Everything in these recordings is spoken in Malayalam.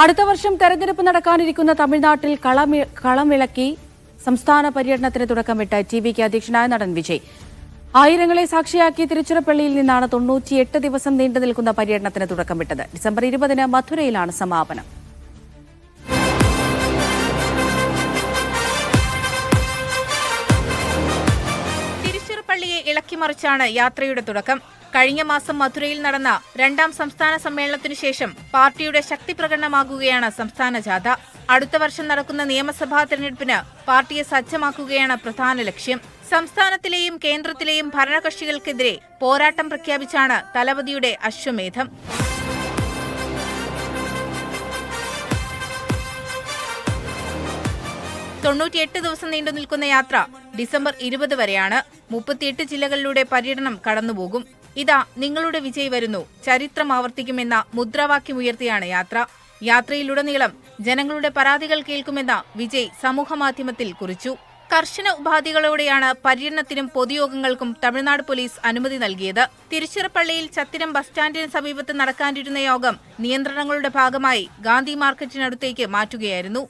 അടുത്ത വർഷം തെരഞ്ഞെടുപ്പ് നടക്കാനിരിക്കുന്ന തമിഴ്നാട്ടിൽ കളമി- കളമിളക്കി സംസ്ഥാന പര്യടനത്തിന് തുടക്കമിട്ട് ടി വിക്ക് അധ്യക്ഷനായ നടൻ വിജയ്. ആയിരങ്ങളെ സാക്ഷിയാക്കി തിരുച്ചിറപ്പള്ളിയിൽ നിന്നാണ് തൊണ്ണൂറ്റിയെട്ട് ദിവസം നീണ്ടു നിൽക്കുന്ന പര്യടനത്തിന് തുടക്കമിട്ടത് ഡിസംബർ ഇരുപതിന് മധുരയിലാണ് സമാപനം. തിരുച്ചിറപ്പള്ളിയെ ഇളക്കിമറിച്ചാണ് യാത്രയുടെ തുടക്കം. കഴിഞ്ഞ മാസം മധുരയിൽ നടന്ന രണ്ടാം സംസ്ഥാന സമ്മേളനത്തിനു ശേഷം പാർട്ടിയുടെ ശക്തി പ്രകടനമാകുകയാണ് സംസ്ഥാന ജാഥ. അടുത്ത വർഷം നടക്കുന്ന നിയമസഭാ തെരഞ്ഞെടുപ്പിന് പാർട്ടിയെ സജ്ജമാക്കുകയാണ് പ്രധാന ലക്ഷ്യം. സംസ്ഥാനത്തിലെയും കേന്ദ്രത്തിലെയും ഭരണകക്ഷികൾക്കെതിരെ പോരാട്ടം പ്രഖ്യാപിച്ചാണ് തലപതിയുടെ അശ്വമേധം. തൊണ്ണൂറ്റിയെട്ട് ദിവസം നീണ്ടു നിൽക്കുന്ന യാത്ര ഡിസംബർ ഇരുപത് വരെയാണ്. മുപ്പത്തിയെട്ട് ജില്ലകളിലൂടെ പര്യടനം കടന്നുപോകും. ഇതാ നിങ്ങളുടെ വിജയ് വരുന്നു. ചരിത്രം ആവർത്തിക്കുമെന്ന മുദ്രാവാക്യമുയർത്തിയാണ് യാത്ര. യാത്രയിലുടനീളം ജനങ്ങളുടെ പരാതികൾ കേൾക്കുമെന്ന വിജയ് സമൂഹമാധ്യമത്തിൽ കുറിച്ചു. കർശന ഉപാധികളോടെയാണ് പര്യടനത്തിനും പൊതുയോഗങ്ങൾക്കും തമിഴ്നാട് പോലീസ് അനുമതി നൽകിയത്. തിരുച്ചിറപ്പള്ളിയിൽ ചത്തിരം ബസ് സ്റ്റാൻഡിന് സമീപത്ത് നടക്കാനിരുന്ന യോഗം നിയന്ത്രണങ്ങളുടെ ഭാഗമായി ഗാന്ധി മാർക്കറ്റിനടുത്തേക്ക് മാറ്റുകയായിരുന്നു.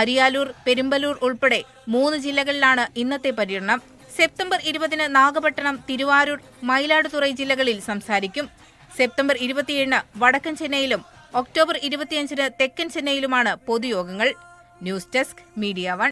അരിയാലൂർ പെരുമ്പലൂർ ഉൾപ്പെടെ മൂന്ന് ജില്ലകളിലാണ് ഇന്നത്തെ പര്യടനം. സെപ്റ്റംബർ ഇരുപതിന് നാഗപട്ടണം തിരുവാരൂർ മയിലാടുതുറൈ ജില്ലകളിൽ സംസാരിക്കും. സെപ്റ്റംബർ ഇരുപത്തിയേഴിന് വടക്കൻ ചെന്നൈയിലും ഒക്ടോബർ ഇരുപത്തിയഞ്ചിന് തെക്കൻ ചെന്നൈയിലുമാണ് പൊതുയോഗങ്ങൾ. News desk media one.